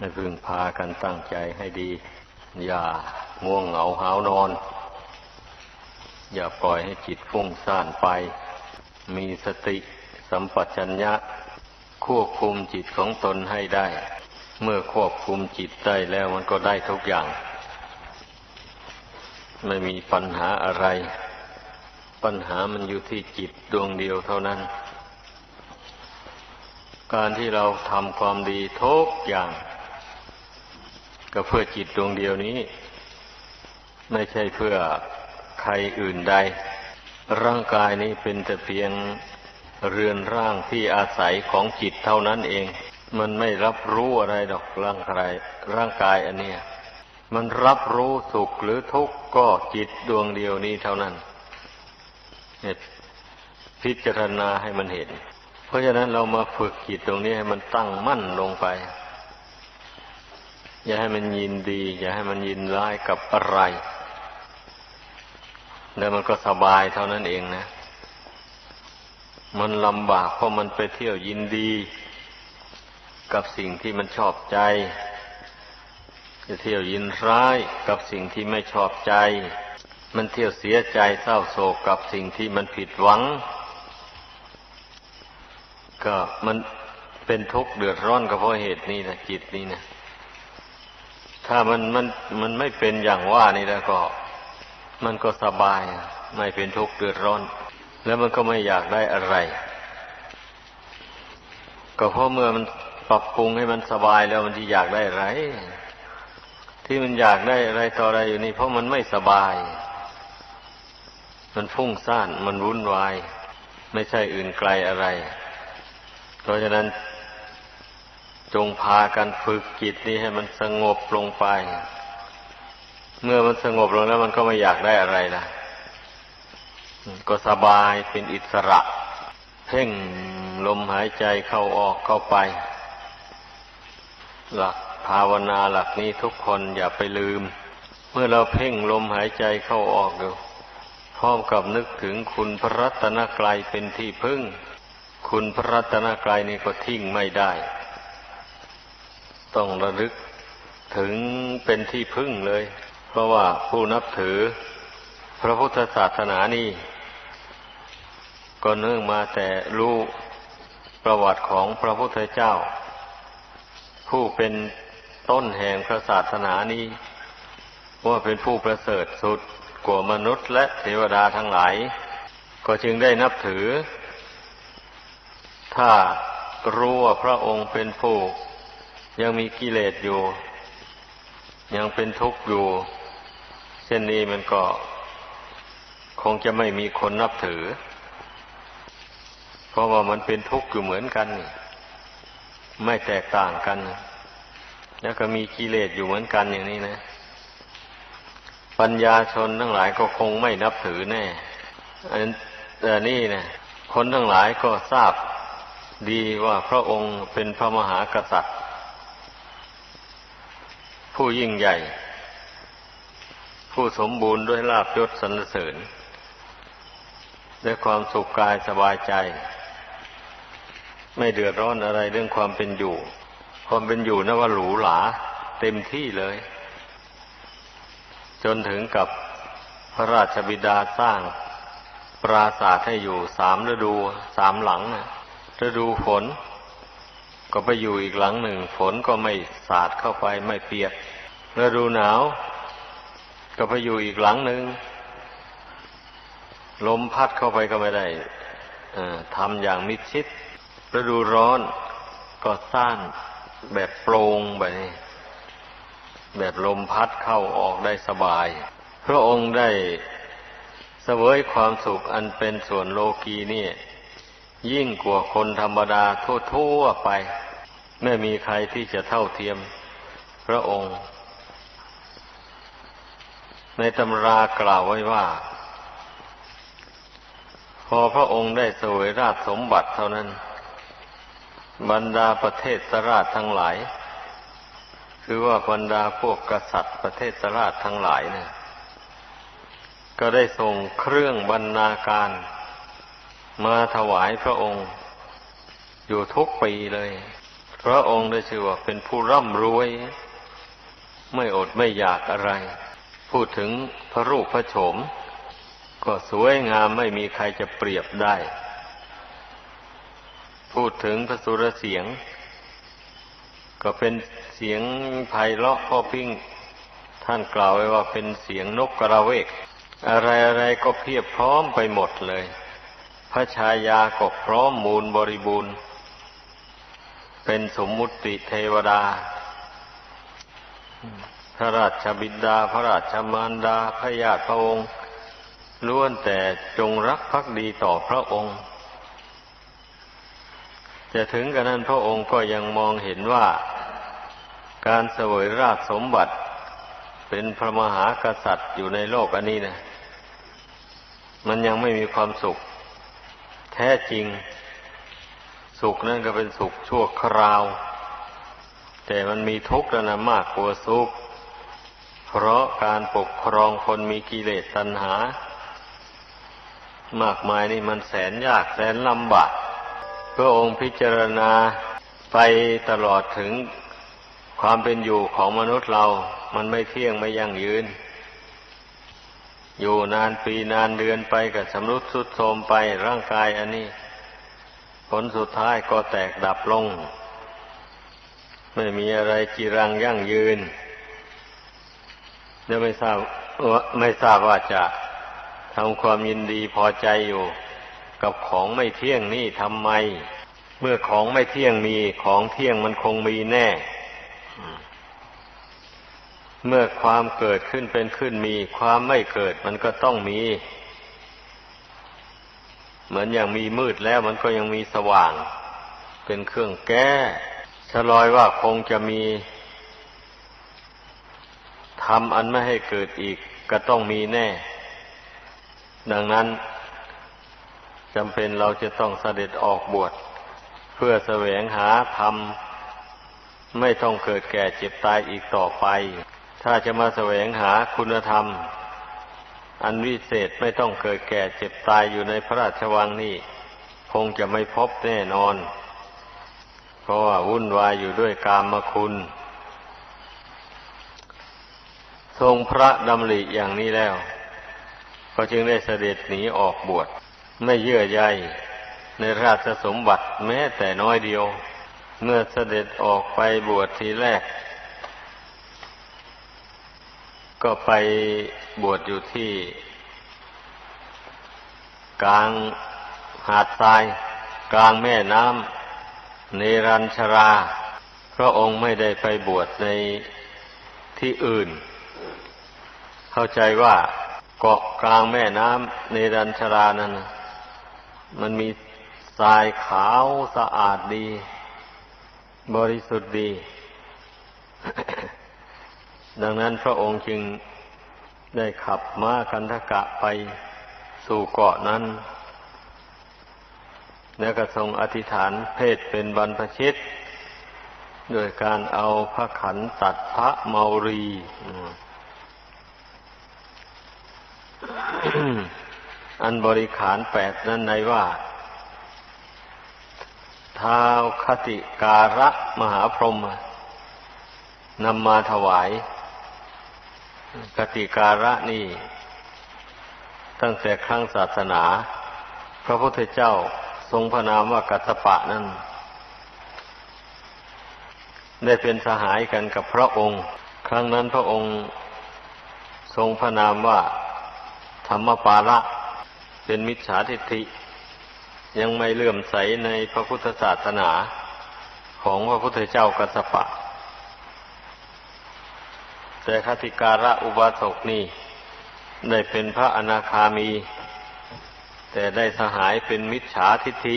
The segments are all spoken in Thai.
ให้พึงพากันตั้งใจให้ดี อย่าง่วงเหงาหาวนอน อย่าปล่อยให้จิตฟุ้งซ่านไป มีสติสัมปชัญญะ ควบคุมจิตของตนให้ได้ เมื่อควบคุมจิตได้แล้วมันก็ได้ทุกอย่าง ไม่มีปัญหาอะไร ปัญหามันอยู่ที่จิตดวงเดียวเท่านั้นการที่เราทำความดีทุกอย่าง ก็เพื่อจิตดวงเดียวนี้ ไม่ใช่เพื่อใครอื่นใด ร่างกายนี้เป็นแต่เพียงเรือนร่างที่อาศัยของจิตเท่านั้นเอง มันไม่รับรู้อะไรดอกร่างกายร่างกายอันเนี้ยมันรับรู้สุขหรือทุกข์ก็จิตดวงเดียวนี้เท่านั้นเนี่ยพิจารณาให้มันเห็น เพราะฉะนั้นเรามาฝึกจิตตรงนี้ให้มันตั้งมั่นลงไป อย่าให้มันยินดี อย่าให้มันยินร้ายกับอะไร แล้วมันก็สบายเท่านั้นเองนะ มันลำบากเพราะมันไปเที่ยวยินดี กับสิ่งที่มันชอบใจ จะเที่ยวยินร้ายกับสิ่งที่ไม่ชอบใจ มันเที่ยวเสียใจเศร้าโศกกับสิ่งที่มันผิดหวัง ก็มันเป็นทุกข์เดือดร้อนก็เพราะเหตุนี้นะจิตนี้นะ ถ้ามันมันมันไม่เป็นอย่างว่านี่แล้วก็ มันก็สบาย ไม่เป็นทุกข์เดือดร้อน แล้วมันก็ไม่อยากได้อะไร ก็เพราะเมื่อมันปรับปรุงให้มันสบายแล้วมันที่อยากได้อะไร ที่มันอยากได้อะไรต่ออะไรอยู่นี่เพราะมันไม่สบาย มันฟุ้งซ่านมันวุ่นวาย ไม่ใช่อื่นไกลอะไร เพราะฉะนั้น จงพากันฝึกจิตนี้ให้มันสงบลงไป เมื่อมันสงบลงแล้วมันก็ไม่อยากได้อะไรละก็สบายเป็นอิสระ เพ่งลมหายใจเข้าออกเข้าไป หลักภาวนาหลักนี้ทุกคนอย่าไปลืม เมื่อเราเพ่งลมหายใจเข้าออกดูพร้อมกับนึกถึงคุณพระรัตนกรัยเป็นที่พึ่ง คุณพระรัตนกรัยนี่ก็ทิ้งไม่ได้ ต้องระลึกถึงเป็นที่พึ่งเลย เพราะว่าผู้นับถือ พระพุทธศาสนานี่ ก็เนื่องมาแต่รู้ประวัติของพระพุทธเจ้า ผู้เป็นต้นแห่งพระศาสนานี้ ว่าเป็นผู้ประเสริฐสุดกว่ามนุษย์และเทวดาทั้งหลาย ก็จึงได้นับถือ ถ้ารู้ว่าพระองค์เป็นผู้ ยังมีกิเลสอยู่ ยังเป็นทุกข์อยู่ เช่นนี้มันก็ คงจะไม่มีคนนับถือ เพราะว่ามันเป็นทุกข์อยู่เหมือนกัน ไม่แตกต่างกัน แล้วก็มีกิเลสอยู่เหมือนกันอย่างนี้นะ ปัญญาชนทั้งหลายก็คงไม่นับถือแน่แต่นี่นะคนทั้งหลายก็ทราบดีว่าพระองค์เป็นพระมหากษัตริย์ ผู้ยิ่งใหญ่ ผู้สมบูรณ์ด้วยลาบยศสรรเสริญ ด้วยความสุขกายสบายใจ ไม่เดือดร้อนอะไรเรื่องความเป็นอยู่ ความเป็นอยู่นะว่าหรูหราเต็มที่เลย จนถึงกับพระราชบิดาสร้างปราสาทให้อยู่สามฤดูสามหลังนะฤดูฝน ก็ไปอยู่อีกหลังหนึ่ง ฝนก็ไม่สาดเข้าไปไม่เปียกฤดูหนาว ก็ไปอยู่อีกหลังหนึ่งลมพัดเข้าไปก็ไม่ได้ทำอย่างมิดชิดฤดูร้อนก็สร้างแบบโปร่งไปแบบลมพัดเข้าออกได้สบาย พระองค์ได้เสวยความสุขอันเป็นส่วนโลกีนี่ ยิ่งกว่าคนธรรมดาทั่วๆไป ไม่มีใครที่จะเท่าเทียมพระองค์ ในตำรากล่าวไว้ว่า พอพระองค์ได้เสวยราชสมบัติเท่านั้น บรรดาประเทศสราชทั้งหลาย คือว่าบรรดาพวกกษัตริย์ประเทศสราชทั้งหลายเนี่ยก็ได้ส่งเครื่องบรรณาการ มาถวายพระองค์ อยู่ทุกปีเลย พระองค์ได้ชื่อว่าเป็นผู้ร่ำรวย ไม่อดไม่อยากอะไร พูดถึงพระรูปพระโฉม ก็สวยงามไม่มีใครจะเปรียบได้ พูดถึงพระสุรเสียง ก็เป็นเสียงไพเราะพ่อพิ้งท่านกล่าวไว้ว่าเป็นเสียงนกกระเวก อะไรอะไรก็เพียบพร้อมไปหมดเลย พระชายาก็พร้อมมูลบริบูรณ์ เป็นสมมุติเทวดา พระราชบิดา พระราชมารดา พระญาติพระองค์ล้วนแต่จงรักภักดีต่อพระองค์ จะถึงกระนั้นพระองค์ก็ยังมองเห็นว่า การเสวยราชสมบัติ เป็นพระมหากษัตริย์อยู่ในโลกอันนี้นะมันยังไม่มีความสุข ท้จริง สุขนั่นก็เป็นสุขชั่วคราว แต่มันมีทุกข์นะมากกว่าสุข เพราะการปกครองคนมีกิเลสตัณหา มากมายนี่มันแสนยากแสนลำบากพระองค์พิจารณาไปตลอดถึงความเป็นอยู่ของมนุษย์เรา มันไม่เที่ยงไม่ยั่งยืน อยู่นานปีนานเดือนไปกับสำรุดสุดโทมไปร่างกายอันนี้ ผลสุดท้ายก็แตกดับลง ไม่มีอะไรจีรังยั่งยืนเดี๋ยวไม่ทราบไม่ทราบว่าจะทำความยินดีพอใจอยู่ กับของไม่เที่ยงนี่ทำไม เมื่อของไม่เที่ยงมีของเที่ยงมันคงมีแน่ เมื่อความเกิดขึ้นเป็นขึ้นมี ความไม่เกิดมันก็ต้องมี เหมือนอย่างมีมืดแล้วมันก็ยังมีสว่าง เป็นเครื่องแก้ชะลอยว่าคงจะมีทำอันไม่ให้เกิดอีกก็ต้องมีแน่ ดังนั้นจำเป็นเราจะต้องเสด็จออกบวชเพื่อแสวงหาธรรม ไม่ต้องเกิดแก่เจ็บตายอีกต่อไป ถ้าจะมาแสวงหาคุณธรรม อันวิเศษไม่ต้องเกิดแก่เจ็บตายอยู่ในพระราชวังนี่ คงจะไม่พบแน่นอน เพราะว่าวุ่นวายอยู่ด้วยกามคุณ ทรงพระดำริอย่างนี้แล้ว ก็จึงได้เสด็จหนีออกบวชไม่เยื่อใยในราชสมบัติแม้แต่น้อยเดียว เมื่อเสด็จออกไปบวชทีแรก ก็ไปบวชอยู่ที่ กลางหาดทราย กลางแม่น้ำเนรัญชรา พระองค์ไม่ได้ไปบวชในที่อื่น เข้าใจว่าเกาะกลางแม่น้ำเนรัญชรานั้นมันมีทรายขาวสะอาดดี บริสุทธิ์ดี ดังนั้นพระองค์จึงได้ขับม้าคันธกะไปสู่เกาะนั้น แล้วก็ทรงอธิษฐานเพศเป็นบรรพชิต โดยการเอาพระขันตัดพระเมารีอันบริขารแปดนั้นในว่าท้าวคติการะมหาพรหมนำมาถวาย คติการะนี่ ตั้งแต่ครั้งศาสนา พระพุทธเจ้าทรงพระนามว่ากัสปะนั้นได้เป็นสหายกันกับพระองค์ ครั้งนั้นพระองค์ทรงพระนามว่า ธรรมปาระเป็นมิจฉาทิฏฐิ ยังไม่เลื่อมใสในพระพุทธศาสนาของพระพุทธเจ้ากัสปะ แต่คติการะอุบาสกนี่ ได้เป็นพระอนาคามี แต่ได้สหายเป็นมิจฉาทิฏฐิ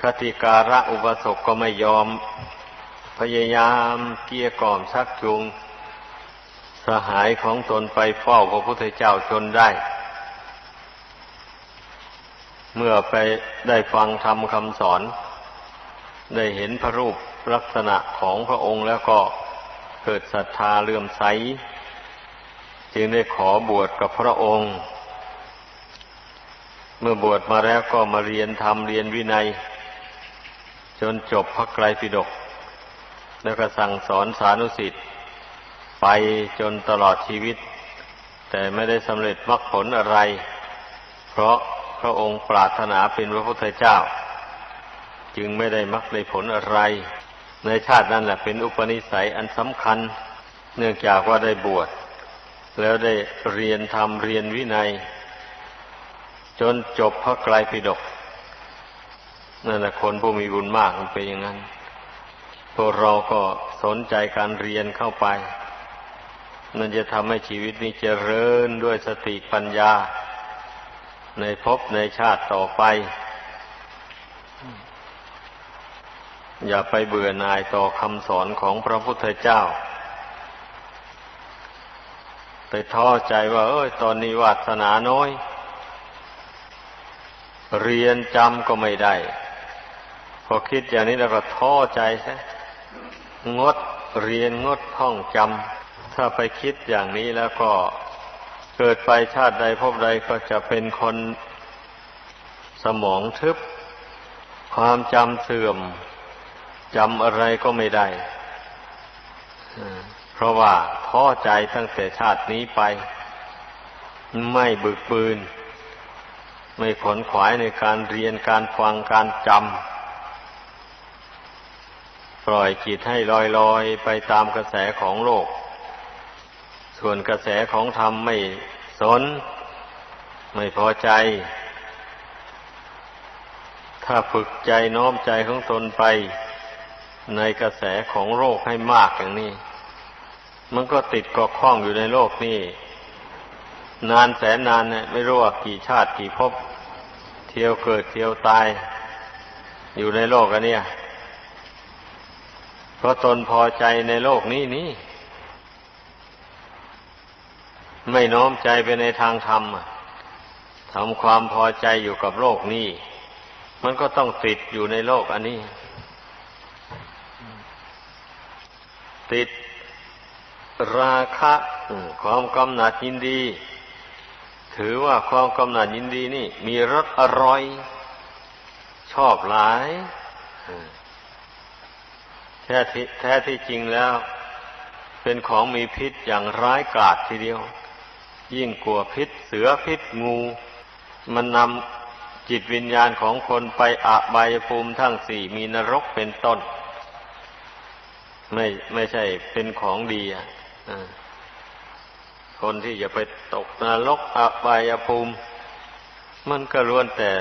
คติการะอุบาสกก็ไม่ยอม พยายามเกี้ยกล่อมชักจูงสหายของตนไปเฝ้าพระพุทธเจ้าจนได้ เมื่อไปได้ฟังธรรมคำสอน ได้เห็นพระรูป ลักษณะของพระองค์แล้วก็เกิดศรัทธาเลื่อมใส จึงได้ขอบวชกับพระองค์ เมื่อบวชมาแล้วก็มาเรียนธรรมเรียนวินัย จนจบพระไกรปิฎกแล้วก็สั่งสอนสานุสิทธิ์ไปจนตลอดชีวิต แต่ไม่ได้สำเร็จมรรคผลอะไร เพราะพระองค์ปรารถนาเป็นพระพุทธเจ้า จึงไม่ได้มรรคได้ผลอะไร ในชาตินั้นแหละเป็นอุปนิสัยอันสำคัญ เนื่องจากว่าได้บวช แล้วได้เรียนธรรมเรียนวินัย จนจบพระไกรปิฎกนั่นแหละคนผู้มีบุญมากมันเป็นอย่างนั้น พวกเราก็สนใจการเรียนเข้าไปนั่นจะทำให้ชีวิตนี้เจริญด้วยสติปัญญา ในภพในชาติต่อไป อย่าไปเบื่อหน่ายต่อคำสอนของพระพุทธเจ้า ไปท้อใจว่า เอ้ย ตอนนี้วาสนาน้อย เรียนจำก็ไม่ได้ พอคิดอย่างนี้แล้วก็ท้อใจซะงดเรียนงดท่องจำถ้าไปคิดอย่างนี้แล้วก็เกิดไปชาติใดพบใดก็จะเป็นคนสมองทึบ ความจำเสื่อม จำอะไรก็ไม่ได้ เพราะว่าท้อใจตั้งแต่ชาตินี้ไป ไม่บึกบืน ไม่ขนขวายในการเรียนการฟังการจำ ปล่อยจิตให้ลอยลอยไปตามกระแสของโลก ส่วนกระแสของธรรมไม่สน ไม่พอใจ ถ้าฝึกใจน้อมใจของตนไป ในกระแสของโลกให้มากอย่างนี้ มันก็ติดเกาะข้องอยู่ในโลกนี่ นานแสนนานเนี่ยไม่รู้ว่ากี่ชาติกี่ภพเที่ยวเกิดเที่ยวตาย อยู่ในโลกอันเนี้ยเพราะตนพอใจในโลกนี้นี่ ไม่น้อมใจไปในทางธรรมทำความพอใจอยู่กับโลกนี้ มันก็ต้องติดอยู่ในโลกอันนี้ ติดราคะความกำหนัดยินดี ถือว่าความกำหนัดยินดีนี่ มีรสอร่อย ชอบหลายแท้ที่แท้ที่จริงแล้ว เป็นของมีพิษอย่างร้ายกาจทีเดียว ยิ่งกลัวพิษเสือพิษงู มันนำจิตวิญญาณของคนไปอาบายภูมิทั้งสี่มีนรกเป็นต้น ไม่ไม่ใช่เป็นของดีอะคนที่จะไปตกนรกอาบายภูมิ มันก็ล้วนแต่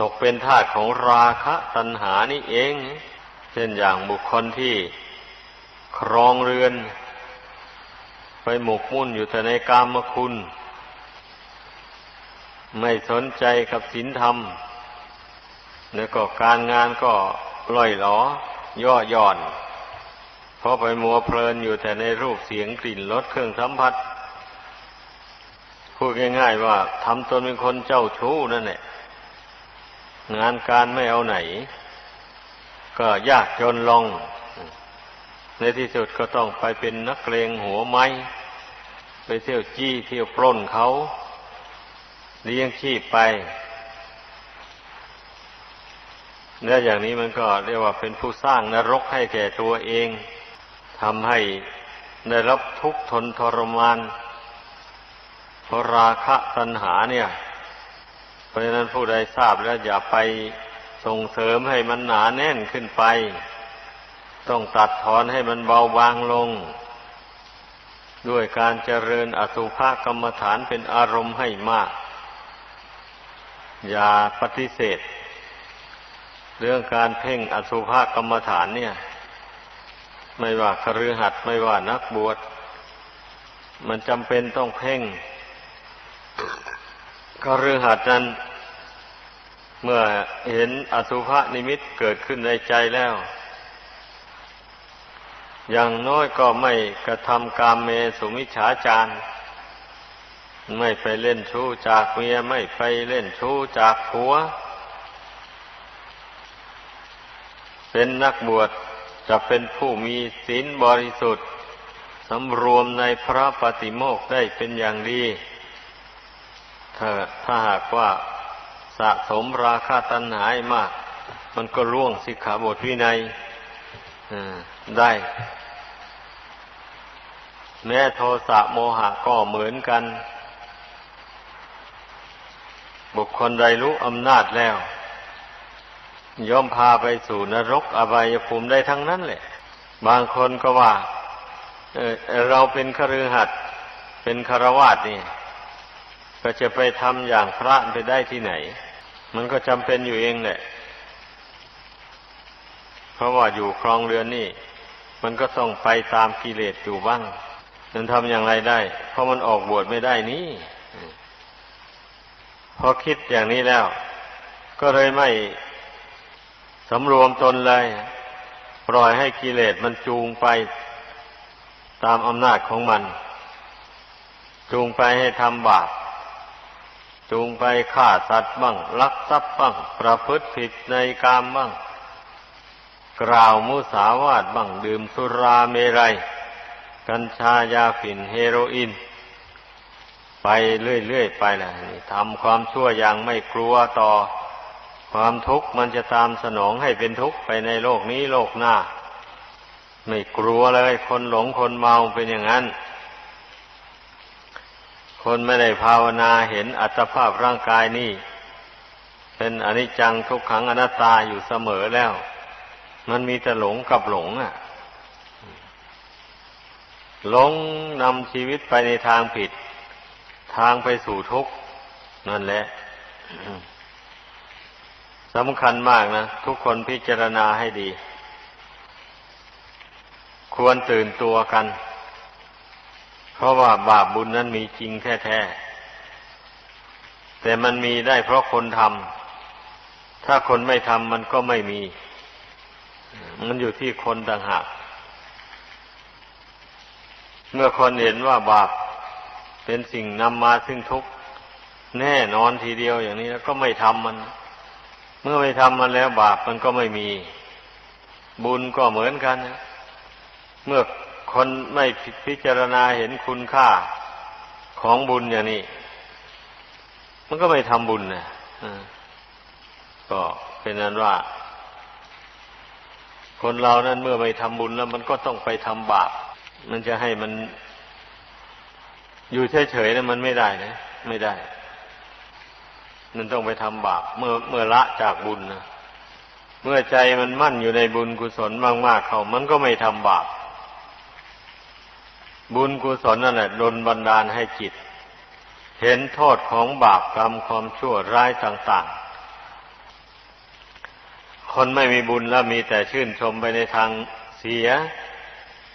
ตกเป็นทาสของราคะตัณหานี่เอง เช่นอย่างบุคคลที่ครองเรือน ไปหมกมุ่นอยู่แต่ในกามคุณ ไม่สนใจกับศีลธรรม แล้วก็การงานก็ล่อยหลอย่อหย่อน เพราะไปมัวเพลินอยู่แต่ในรูปเสียงกลิ่นรสเครื่องสัมผัสพูดง่ายๆว่าทำตนเป็นคนเจ้าชู้นั่นแหละงานการไม่เอาไหน ก็ยากจนลง ในที่สุดก็ต้องไปเป็นนักเลงหัวไม้ ไปเที่ยวจี้เที่ยวปล้นเขาเลี้ยงชีพไปเนื้ออย่างนี้มันก็เรียกว่าเป็นผู้สร้างนรกให้แก่ตัวเอง ทำให้ได้รับทุกข์ทนทรมานเพราะราคะตัณหาเนี่ย เพราะฉะนั้นผู้ใดทราบแล้วอย่าไปส่งเสริมให้มันหนาแน่นขึ้นไป ต้องตัดถอนให้มันเบาบางลง ด้วยการเจริญอสุภกรรมฐานเป็นอารมณ์ให้มาก อย่าปฏิเสธ เรื่องการเพ่งอสุภกรรมฐานเนี่ย ไม่ว่าคฤหัสถ์ไม่ว่านักบวช มันจำเป็นต้องเพ่งคฤหัสถ์นั้นเมื่อเห็นอสุภนิมิตเกิดขึ้นในใจแล้ว อย่างน้อยก็ไม่กระทำกามเมสุมิฉาจารไม่ไปเล่นชู้จากเมียไม่ไปเล่นชู้จากผัว เป็นนักบวช จะเป็นผู้มีศีลบริสุทธิ์สำรวมในพระปฏิโมกได้เป็นอย่างดีถ้าถ้าหากว่าสะสมราคาตัณหามาก มันก็ร่วงสิกขาบทวินัยได้ แม้โทสะโมหะก็เหมือนกัน บุคคลใดรู้อำนาจแล้ว ย่อมพาไปสู่นรกอบายภูมิได้ทั้งนั้นแหละ บางคนก็ว่าเเราเป็นคฤหัสถ์เป็นคารวาสนี่ ก็จะไปทำอย่างพระไปได้ที่ไหน มันก็จำเป็นอยู่เองแหละ เพราะว่าอยู่ครองเรือนนี่ มันก็ต้องไปตามกิเลสอยู่บ้างมันทำอย่างไรได้ เพราะมันออกบวชไม่ได้นี่พอคิดอย่างนี้แล้ว ก็เลยไม่ สำรวมตนเลย ปล่อยให้กิเลสมันจูงไปตามอำนาจของมัน จูงไปให้ทำบาปจูงไปฆ่าสัตว์บ้างลักทรัพย์บ้างประพฤติผิดในกามบ้าง กล่าวมุสาวาทบ้างดื่มสุราเมรัย กัญชายาฝิ่นเฮโรอีนไปเรื่อยๆไปแหละทำความชั่วอย่างไม่กลัวต่อ ความทุกข์มันจะตามสนองให้เป็นทุกข์ไปในโลกนี้โลกหน้า ไม่กลัวเลยคนหลงคนเมาเป็นอย่างนั้น คนไม่ได้ภาวนาเห็นอัตภาพร่างกายนี่ เป็นอนิจจังทุกขังอนัตตาอยู่เสมอแล้ว มันมีแต่หลงกับหลงอะหลงนำชีวิตไปในทางผิด ทางไปสู่ทุกข์นั่นแหละ สำคัญมากนะ ทุกคนพิจารณาให้ดี ควรตื่นตัวกัน เพราะว่าบาปบุญนั้นมีจริงแท้ๆ แต่มันมีได้เพราะคนทำถ้าคนไม่ทำมันก็ไม่มี มันอยู่ที่คนต่างหากเมื่อคนเห็นว่าบาปเป็นสิ่งนำมาซึ่งทุกข์แน่นอนทีเดียวอย่างนี้แล้วก็ไม่ทำมัน เมื่อไม่ทำมันแล้วบาปมันก็ไม่มี บุญก็เหมือนกัน เมื่อคนไม่พิจารณาเห็นคุณค่าของบุญอย่างนี้ มันก็ไม่ทำบุญนะก็เป็นนั้นว่า คนเรานั้นเมื่อไม่ทำบุญแล้ว มันก็ต้องไปทำบาป มันจะให้มันอยู่เฉยๆนะมันไม่ได้นะไม่ได้ มันต้องไปทำบาปเมื่อเมื่อละจากบุญนะเมื่อใจมันมั่นอยู่ในบุญกุศลมากๆเขามันก็ไม่ทำบาปบุญกุศลนั่นแหละดลบันดาลให้จิต เห็นโทษของบาปกรรมความชั่วร้ายต่างๆ คนไม่มีบุญแล้วมีแต่ชื่นชมไปในทางเสีย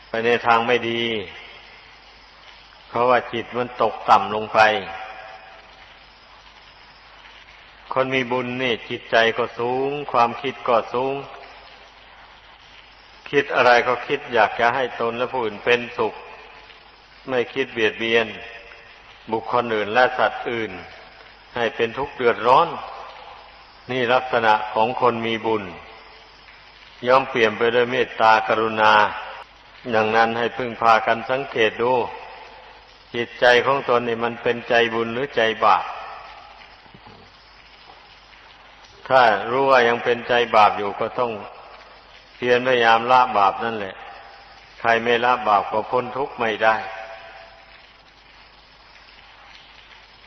ไปในทางไม่ดี เพราะว่าจิตมันตกต่ำลงไป คนมีบุญนี่จิตใจก็สูง ความคิดก็สูง คิดอะไรก็คิดอยากจะให้ตนและผู้อื่นเป็นสุข ไม่คิดเบียดเบียน บุคคลอื่นและสัตว์อื่น ให้เป็นทุกข์เดือดร้อน นี่ลักษณะของคนมีบุญ ย่อมเปลี่ยนไปด้วยเมตตากรุณา อย่างนั้นให้พึ่งพากันสังเกตดู จิตใจของตนนี่มันเป็นใจบุญหรือใจบาป ถ้ารู้ว่ายังเป็นใจบาปอยู่ก็ต้องเพียรพยายามละบาปนั่นแหละ ใครไม่ละบาปก็พ้นทุกข์ไม่ได้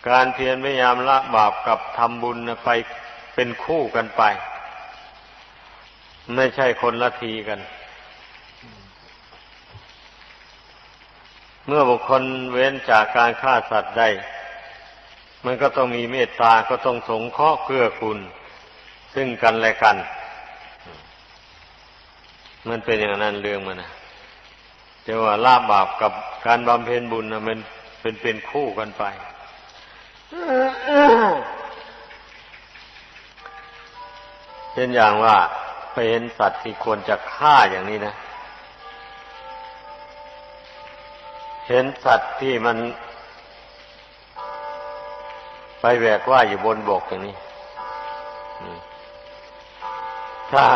การเพียรพยายามละบาปกับทำบุญไปเป็นคู่กันไป ไม่ใช่คนละทีกัน เมื่อบุคคลเว้นจากการฆ่าสัตว์ได้ มันก็ต้องมีเมตตาก็ต้องสงเคราะห์เกื้อกูล ซึ่งกันและกัน มันเป็นอย่างนั้นเรื่องมันนะจะว่าละบบาปกับการบำเพ็ญบุญนะมันเป็นเป็นคู่กันไป เช่นอย่างว่าไปเห็นสัตว์ที่ควรจะฆ่าอย่างนี้นะ เห็นสัตว์ที่มัน ไปแบกว่าอยู่บนบกอย่างนี้ ถ้า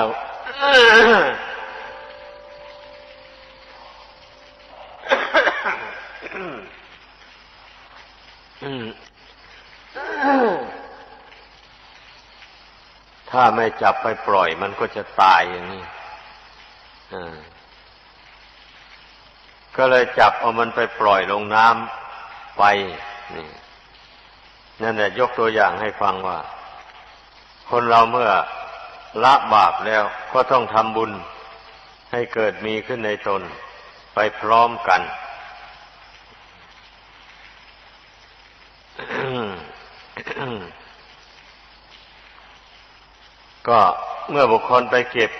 ถ้าไม่จับไปปล่อยมันก็จะตายอย่างนี้ก็เลยจับเอามันไปปล่อยลงน้ำไป นี่นั่นแหละยกตัวอย่างให้ฟังว่า คนเราเมื่อ ละบาปแล้วก็ต้องทำบุญให้เกิดมีขึ้นในตนไปพร้อมกัน ก็เมื่อบุคคลไปเก็บ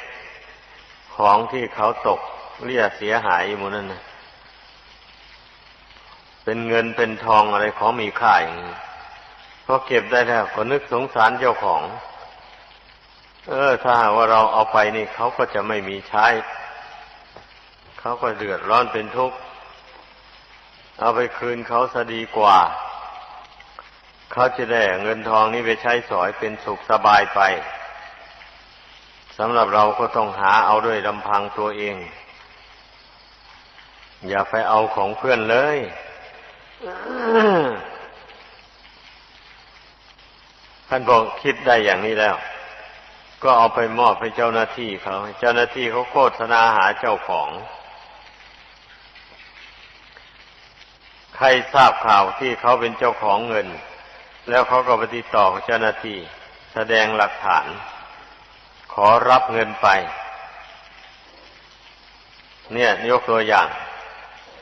ของที่เขาตกเรียเสียหายหมดนั่นนะเป็นเงินเป็นทองอะไรของมีค่าอย่างนี้พอเก็บได้แล้วก็นึกสงสารเจ้าของ เออ ถ้าหากว่าเราเอาไปนี่เขาก็จะไม่มีใช้ เขาก็เดือดร้อนเป็นทุกข์ เอาไปคืนเขาซะดีกว่า เขาจะได้เงินทองนี้ไปใช้สอยเป็นสุขสบายไปสำหรับเราก็ต้องหาเอาด้วยลำพังตัวเอง อย่าไปเอาของเพื่อนเลย ท่านบอกคิดได้อย่างนี้แล้ว ก็เอาไปมอบให้เจ้าหน้าที่เขาเจ้าหน้าที่เขาโฆษณาหาเจ้าของ ใครทราบข่าวที่เขาเป็นเจ้าของเงิน แล้วเขาก็ไปติดต่อเจ้าหน้าที่ แสดงหลักฐาน ขอรับเงินไป เนี่ยยกตัวอย่าง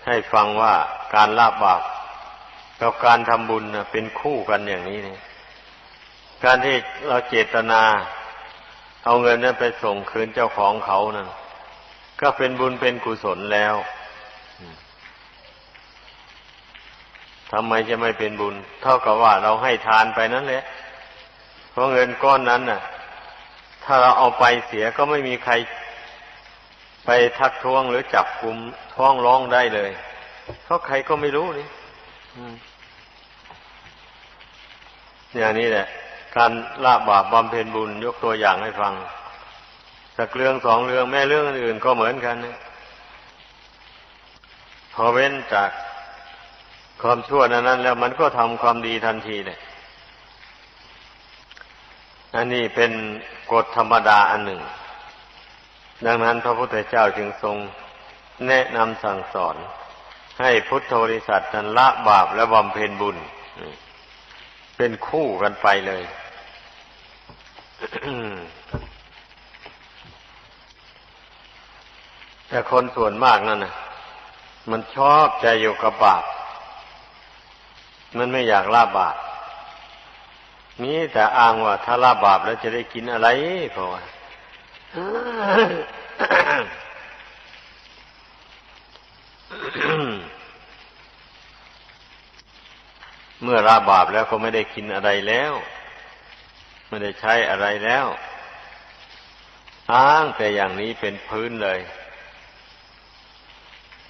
ให้ฟังว่าการลาบบาปกับการทำบุญเป็นคู่กันอย่างนี้นี่การที่เราเจตนา เอาเงินนั้นไปส่งคืนเจ้าของเขานั่นก็เป็นบุญเป็นกุศลแล้วทำไมจะไม่เป็นบุญ เท่ากับว่าเราให้ทานไปนั่นแหละ เพราะเงินก้อนนั้นน่ะ ถ้าเราเอาไปเสียก็ไม่มีใครไปทักท้วงหรือจับกลุ่มท้องร้องได้เลย เพราะใครก็ไม่รู้นี่อย่างนี้แหละ การละบาปบำเพ็ญบุญยกตัวอย่างให้ฟังสักเรื่องสองเรื่องแม่เรื่องอื่นก็เหมือนกันนะพอเว้นจากความชั่วนั้น แล้วมันก็ทำความดีทันทีเลยอันนี้เป็นกฎธรรมดาอันหนึ่ง ดังนั้นพระพุทธเจ้าจึงทรงแนะนำสั่งสอน ให้พุทธบริษัทนั้นละบาปและบำเพ็ญบุญ เป็นคู่กันไปเลย แต่คนส่วนมากนั่นนะมันชอบใจอยู่กับบาป มันไม่อยากลาบาปมีแต่อ้างว่าถ้าลาบาปแล้วจะได้กินอะไรเพราะว่าเมื่อราบาปแล้วก็ไม่ได้กินอะไรแล้ว ไม่ได้ใช้อะไรแล้ว อ้างแต่อย่างนี้เป็นพื้นเลย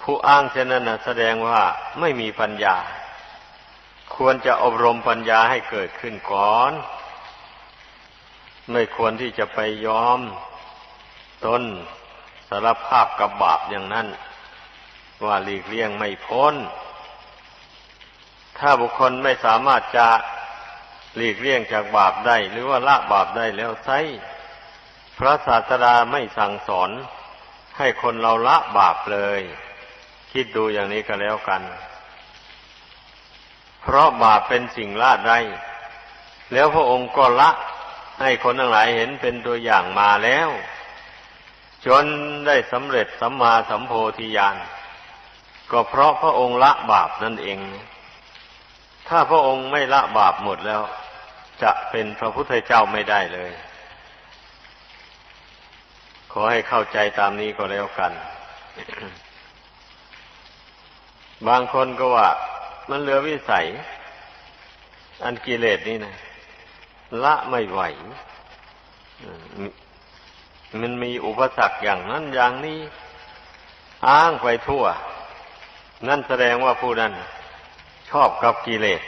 ผู้อ้างเช่นนั้นนะแสดงว่าไม่มีปัญญา ควรจะอบรมปัญญาให้เกิดขึ้นก่อน ไม่ควรที่จะไปยอมตนสารภาพกับบาปอย่างนั้น ว่าหลีกเลี่ยงไม่พ้น ถ้าบุคคลไม่สามารถจะ หลีกเลี่ยงจากบาปได้ หรือว่าละบาปได้แล้วไซพระศาสดาไม่สั่งสอน ให้คนเราละบาปเลย คิดดูอย่างนี้ก็แล้วกัน เพราะบาปเป็นสิ่งละได้ แล้วพระองค์ก็ละ ให้คนทั้งหลายเห็นเป็นตัวอย่างมาแล้ว จนได้สำเร็จสัมมาสัมโพธิญาณก็เพราะพระองค์ละบาปนั่นเอง ถ้าพระองค์ไม่ละบาปหมดแล้ว จะเป็นพระพุทธเจ้าไม่ได้เลย ขอให้เข้าใจตามนี้ก็แล้วกัน บางคนก็ว่า มันเหลือวิสัย อันกิเลสนี่นะละไม่ไหว มันมีอุปสรรคอย่างนั้นอย่างนี้ อ้างไปทั่ว นั่นแสดงว่าผู้นั้นชอบกับกิเลส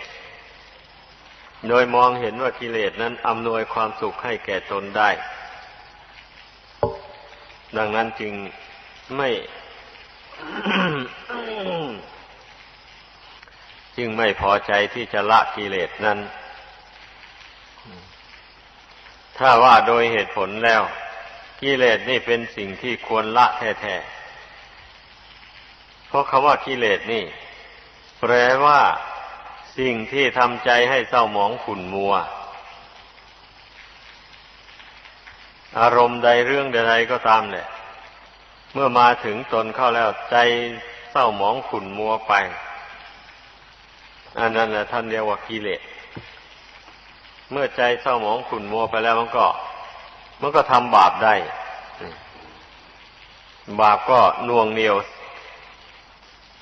โดยมองเห็นว่ากิเลสนั้นอำนวยความสุขให้แก่ตนได้ ดังนั้นจึงไม่จึงไม่พอใจที่จะละกิเลสนั้น ถ้าว่าโดยเหตุผลแล้ว กิเลสนี่เป็นสิ่งที่ควรละแท้ๆ เพราะคำว่ากิเลสนี่ แปลว่า สิ่งที่ทำใจให้เศร้าหมองขุ่นมัว อารมณ์ใดเรื่องใดก็ตามแหละเมื่อมาถึงตนเข้าแล้วใจเศร้าหมองขุ่นมัวไป อันนั้นแหละท่านเรียกว่ากิเลสเมื่อใจเศร้าหมองขุ่นมัวไปแล้วมันก็ มันก็ทำบาปได้ บาปก็น่วงเหนียว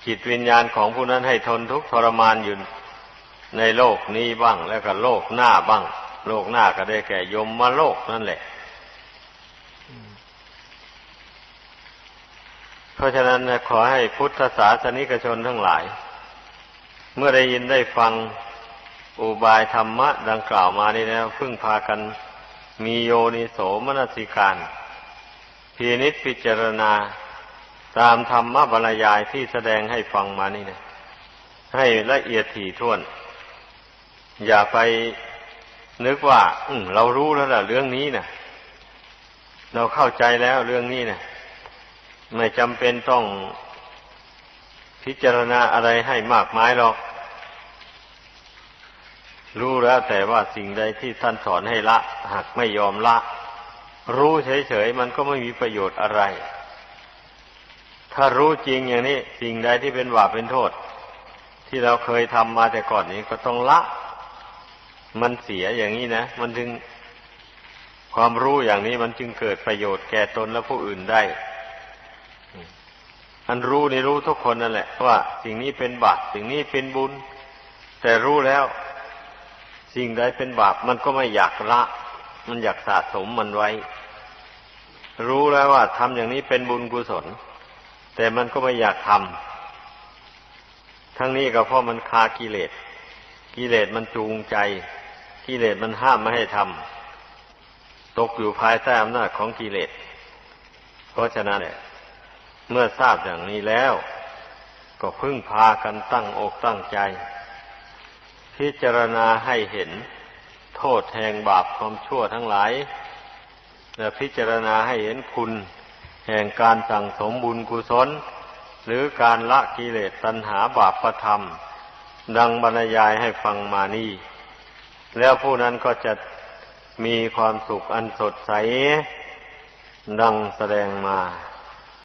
จิตวิญญาณของผู้นั้นให้ทนทุกข์ทรมานอยู่ ในโลกนี้บ้าง แล้วก็โลกหน้าบ้าง โลกหน้าก็ได้แก่ยมมาโลกนั่นแหละ เพราะฉะนั้นขอให้พุทธศาสนิกชนทั้งหลาย เมื่อได้ยินได้ฟังอุบายธรรมะ ดังกล่าวมานี้แล้วพึ่งพากันมีโยนิโสมนสิการพินิจพิจารณาตามธรรมะบรรยายที่แสดงให้ฟังมานี่นะให้ละเอียดถี่ถ้วน อย่าไปนึกว่า อืเรารู้แล้วล่ะ เรื่องนี้นะเราเข้าใจแล้วเรื่องนี้นะไม่จำเป็นต้องพิจารณาอะไรให้มากมายหรอก รู้แล้วแต่ว่าสิ่งใดที่ท่านสอนให้ละหากไม่ยอมละ รู้เฉยๆมันก็ไม่มีประโยชน์อะไร ถ้ารู้จริงอย่างนี้ สิ่งใดที่เป็นบาปเป็นโทษ ที่เราเคยทำมาแต่ก่อนนี้ก็ต้องละ มันเสียอย่างนี้นะ มันจึงความรู้อย่างนี้มันจึงเกิดประโยชน์แก่ตนและผู้อื่นได้ อันรู้นี่รู้ทุกคนนั่นแหละ ว่า สิ่งนี้เป็นบาปสิ่งนี้เป็นบุญ แต่รู้แล้ว สิ่งใดเป็นบาปมันก็ไม่อยากละ มันอยากสะสมมันไว้ รู้แล้วว่าทำอย่างนี้เป็นบุญกุศล แต่มันก็ไม่อยากทำทั้งนี้ก็เพราะมันคากิเลสกิเลสมันจูงใจ กิเลสมันห้ามไม่ให้ทำตกอยู่ภายใต้อำนาจของกิเลส เพราะฉะนั้นเนี่ยเมื่อทราบอย่างนี้แล้ว ก็พึ่งพากันตั้งอกตั้งใจ พิจารณาให้เห็นโทษแห่งบาปความชั่วทั้งหลาย และพิจารณาให้เห็นคุณ แห่งการสั่งสมบุญกุศล หรือการละกิเลสตัณหาบาปประธรรม ดังบรรยายให้ฟังมานี่ แล้วผู้นั้นก็จะมีความสุขอันสดใส ดังแสดงมา